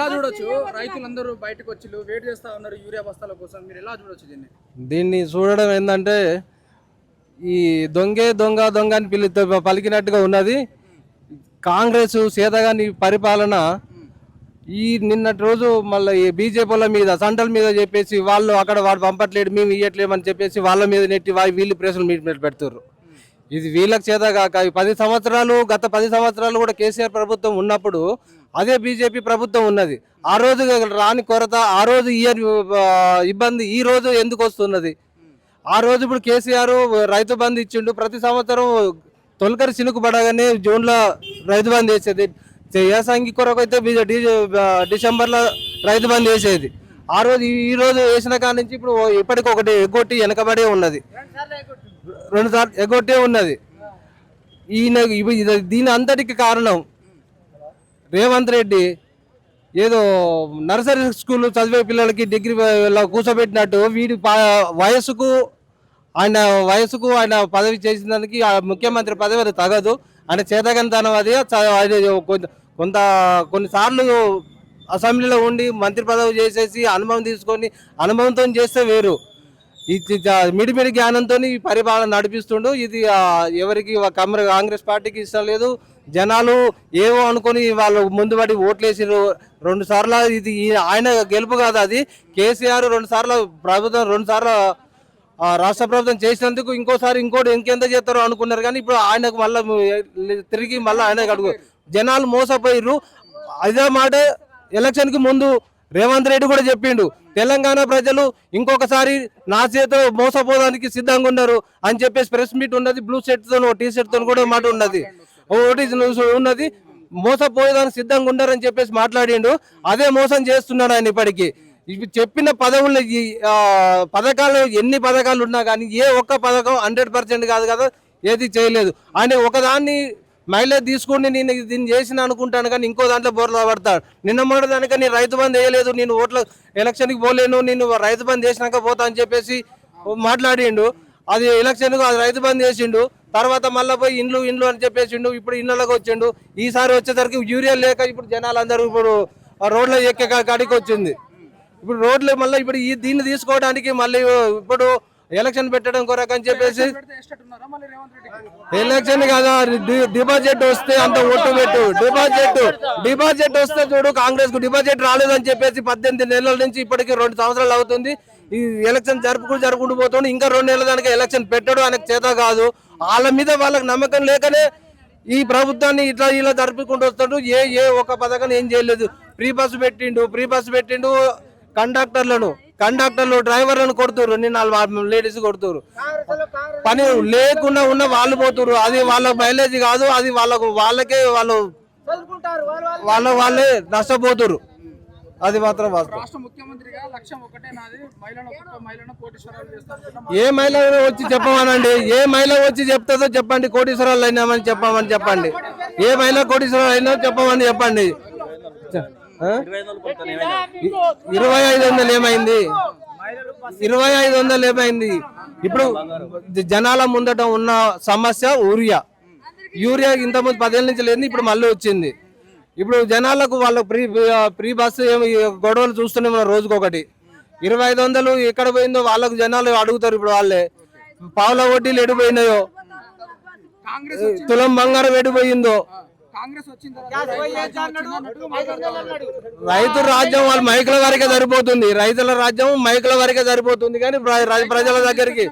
ఎలా చూడొచ్చు? రైతులందరూ బయటకు వచ్చి వెయిట్ చేస్తా ఉన్నారు యూరియా బస్తాల కోసం. మీరు ఎలా చూడొచ్చు దీన్ని? దీన్ని చూడడం ఏంటంటే ఈ దొంగే దొంగ దొంగ అని పిలుతో పలికినట్టుగా ఉన్నది. కాంగ్రెస్ సీతగాని పరిపాలన ఈ నిన్నటి రోజు మళ్ళీ ఈ బీజేపీల మీద సంటల మీద చెప్పేసి వాళ్ళు అక్కడ వాడు పంపట్లేడు మేము ఇయ్యట్లేమని చెప్పేసి వాళ్ళ మీద నెట్టి వా- వీళ్ళు ప్రెస్లు మీట్ పెడుతున్నారు ఇది వీళ్ళకి చేత కాక ఈ పది సంవత్సరాలు గత పది సంవత్సరాలు కూడా కేసీఆర్ ప్రభుత్వం ఉన్నప్పుడు అదే బీజేపీ ప్రభుత్వం ఉన్నది. ఆ రోజు రాని కొరత ఆ రోజు ఇయర్ ఇబ్బంది ఈ రోజు ఎందుకు వస్తున్నది? ఆ రోజు ఇప్పుడు కేసీఆర్ రైతు బంధు ఇచ్చిండు. ప్రతి సంవత్సరం తొలకరి చినుకు పడగానే జూన్లో రైతు బంధు వేసేది. ఏసంగి కొరకు అయితే డిసెంబర్లో రైతు బంధు వేసేది. ఆ రోజు ఈ- రోజు వేసిన కాడ నుంచి ఇప్పుడు ఇప్పటికొకటి ఎగ్గొట్టి వెనకబడే ఉన్నది. రెండు సార్లు ఎగ్గొట్టే ఉన్నది. ఈయన దీని అంతటికి కారణం రేవంత్ రెడ్డి ఏదో నర్సరీ స్కూల్ చదివే పిల్లలకి డిగ్రీ కూర్చోబెట్టినట్టు వీడి వయసుకు ఆయన వయసుకు ఆయన పదవి చేసినందుకు ఆ ముఖ్యమంత్రి పదవి అది తగదు. ఆయన చేతగంతనం అది అది కొంత- కొంత కొన్నిసార్లు అసెంబ్లీలో ఉండి మంత్రి పదవి చేసేసి అనుభవం తీసుకొని అనుభవంతో చేస్తే వేరు. ఇది మిడిమిడి జ్ఞానంతో ఈ పరిపాలన నడిపిస్తుండు. ఇది ఎవరికి వా- కాంగ్రెస్ పార్టీకి ఇష్టం లేదు. జనాలు ఏవో అనుకొని వాళ్ళు ముందు పడి ఓట్లేసిరు రెండు సార్లు ఇది ఆయన గెలుపు కాదు అది. కేసీఆర్ రెండు సార్లు ప్రభుత్వం రెండు సార్లు రాష్ట్ర ప్రభుత్వం చేసినందుకు ఇంకోసారి ఇంకోటి ఇంకెంత చేస్తారో అనుకున్నారు. కానీ ఇప్పుడు ఆయనకు మళ్ళీ తిరిగి మళ్ళీ ఆయన అడుగు. జనాలు మోసపోయారు అదే మాట ఎలక్షన్కి ముందు రేవంత్ రెడ్డి కూడా చెప్పిండు. తెలంగాణ ప్రజలు ఇంకొకసారి నా చేత మోసపోవడానికి సిద్ధంగా ఉన్నారు అని చెప్పేసి ప్రెస్ మీట్ ఉన్నది. బ్లూ షర్ట్తో టీ షర్ట్తో కూడా మాట ఉన్నది. ఒకటి ఉన్నది మోసపోయేదానికి సిద్ధంగా ఉన్నారని చెప్పేసి మాట్లాడిండు. అదే మోసం చేస్తున్నాడు ఆయన ఇప్పటికి. చెప్పిన పదవులు పథకాలు ఎన్ని పథకాలు ఉన్నా కానీ ఏ ఒక్క పథకం హండ్రెడ్ పర్సెంట్ కాదు కదా ఏది చేయలేదు. ఆయన ఒకదాన్ని మైలేజ్ తీసుకుని నేను దీన్ని చేసిన అనుకుంటాను కానీ ఇంకో దాంట్లో బోర్లా పడతాడు. నిన్న మొన్న దానిక నేను రైతు బంద్ వేయలేదు నేను ఓట్ల ఎలక్షన్కి పోలేను నేను రైతు బంద్ చేసినాక పోతా అని చెప్పేసి మాట్లాడిండు. అది ఎలక్షన్కు అది రైతు బంద్ చేసిండు తర్వాత మళ్ళీ పోయి ఇండ్లు ఇండ్లు అని చెప్పేసిండు ఇప్పుడు ఇళ్ళలోకి వచ్చిండు. ఈసారి వచ్చేసరికి యూరియా లేక ఇప్పుడు జనాలు అందరూ ఇప్పుడు రోడ్లో ఎక్కే కాడికి వచ్చింది. ఇప్పుడు రోడ్లు మళ్ళీ ఇప్పుడు ఈ దీన్ని తీసుకోవడానికి మళ్ళీ ఇప్పుడు ఎలక్షన్ పెట్టడం కొరకు అని చెప్పేసి ఎలక్షన్ కదా డిపాజిట్ వస్తే అంత ఓటు పెట్టు. డిపాజిట్ డిపాజిట్ వస్తే చూడు కాంగ్రెస్కు డిపాజిట్ రాలేదని చెప్పేసి పద్దెనిమిది నెలల నుంచి ఇప్పటికి రెండు సంవత్సరాలు అవుతుంది. ఈ ఎలక్షన్ జరుపుకుంటూ జరుపుకుంటూ పోతుంది ఇంకా రెండు నెలల దానికి ఎలక్షన్ పెట్టడం ఆయనకు చేత కాదు. వాళ్ళ మీద వాళ్ళకి నమ్మకం లేకనే ఈ ప్రభుత్వాన్ని ఇట్లా ఇలా జరుపుకుంటూ వస్తాడు. ఏ ఏ ఒక పథకం ఏం చేయలేదు. ఫ్రీ బస్సు పెట్టిండు ఫ్రీ బస్సు పెట్టిండు కండక్టర్లను కండక్టర్లు డ్రైవర్లను కొడుతురు నిన్న లేడీస్ కొడుతురు పని లేకుండా ఉన్న వాళ్ళు పోతురు అది వాళ్ళ మైలేజ్ కాదు అది వాళ్ళకు వాళ్ళకే వాళ్ళు వాళ్ళ వాళ్ళే. నష్టపోతురు అది మాత్రం వాస్తవం. రాష్ట్ర ముఖ్యమంత్రిగా లక్ష్యం ఒకటే నాది మహిళను ఒక్కొక్క మహిళను కోటీశ్వరాలు చేస్తాను. ఏ మహిళ వచ్చి చెప్పమనండి? ఏ మహిళ వచ్చి చెప్తుందో చెప్పండి కోటీశ్వరాలు అయినామని చెప్పమని చెప్పండి. ఏ మహిళ కోటీశ్వరాలు అయినా చెప్పమని చెప్పండి? ఇరవై ఐదు వందలు ఏమైంది? ఇరవై ఐదు వందలు ఏమైంది? ఇప్పుడు జనాల ముందట ఉన్న సమస్య యూరియా యూరియా ఇంతకుముందు పదేళ్ళ నుంచి లేదు ఇప్పుడు మళ్ళీ వచ్చింది. ఇప్పుడు జనాలకు వాళ్ళ ప్రీ ప్రీ బస్సు ఏమి గొడవలు చూస్తూనే ఉన్నారు రోజుకొకటి. ఇరవై ఐదు వందలు ఎక్కడ పోయిందో వాళ్ళకు జనాలు అడుగుతారు ఇప్పుడు వాళ్ళే. పావుల వడ్డీలు ఎడిపోయినాయో తులం బంగారం ఎడిపోయిందో రైతు రాజ్యం వాళ్ళ మైకుల వరకే సరిపోతుంది. రైతుల రాజ్యం మైకుల వరకే సరిపోతుంది కానీ ప్రజల దగ్గరికి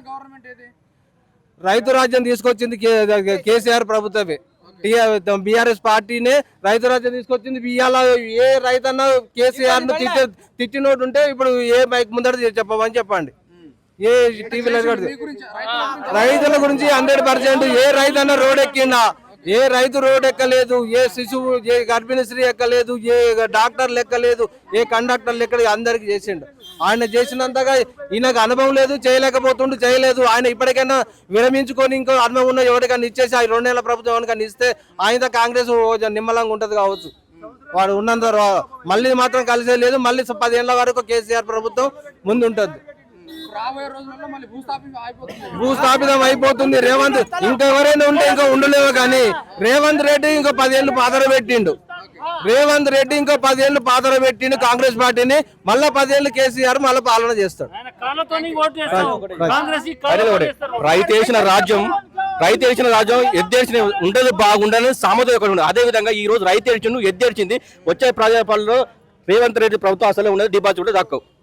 రైతు రాజ్యం తీసుకొచ్చింది కేసీఆర్ ప్రభుత్వమే. బీఆర్ఎస్ పార్టీనే రైతు రాజ్యం తీసుకొచ్చింది. ఇవాళ ఏ రైతన్న కేసీఆర్ను తిట్టి తిట్టినోడు ఉంటే ఇప్పుడు ఏ మైక్ ముందర చెప్పమని చెప్పండి. ఏ టీవీలో గురించి రైతుల గురించి రైతుల గురించి హండ్రెడ్ పర్సెంట్ ఏ రైతన్న రోడ్ ఎక్కిండా? ఏ రైతు రోడ్ ఎక్కలేదు ఏ శిశువు ఏ గర్భిణీ స్త్రీ ఎక్కలేదు ఏ డాక్టర్ ఎక్కలేదు ఏ కండక్టర్ ఎక్కడ అందరికి చేసిండు. ఆయన చేసినంతగా ఈయనకు అనుభవం లేదు చేయలేకపోతుండు చేయలేదు. ఆయన ఇప్పటికైనా విరమించుకొని ఇంకో అనుభవం ఉన్న ఎవరికైనా ఇచ్చేసి ఆ రెండు నెలల ప్రభుత్వం ఎవరికైనా ఇస్తే ఆయన కాంగ్రెస్ నిమ్మలంగా ఉంటుంది కావచ్చు. వాడు ఉన్నంత మళ్ళీ మాత్రం కలిసే లేదు. మళ్ళీ పదేళ్ళ వరకు కేసీఆర్ ప్రభుత్వం ముందుంటుంది. భూస్థాపితం అయిపోతుంది. రేవంత్ ఇంకెవరైనా ఉంటే ఇంకా ఉండలేవు కానీ రేవంత్ రెడ్డి ఇంకో పదేళ్ళు పాదర పెట్టిండు. రేవంత్ రెడ్డి ఇంకో పదేళ్ళు పాతర పెట్టిండు కాంగ్రెస్ పార్టీని. మళ్ళా పదేళ్ళు కేసీఆర్ మళ్ళీ పాలన చేస్తాడు. రైతు వేసిన రాజ్యం రైతు వేసిన రాజ్యం ఎద్దేసిన ఉండదు బాగుండని సామెత ఒకటి ఉండదు అదే విధంగా ఈ రోజు రైతు ఏడ్చిండు ఎద్దేడ్చింది వచ్చే ప్రజాపాలనలో రేవంత్ రెడ్డి ప్రభుత్వం అసలే ఉండదు డిపాజిట్ కూడా దక్కవు.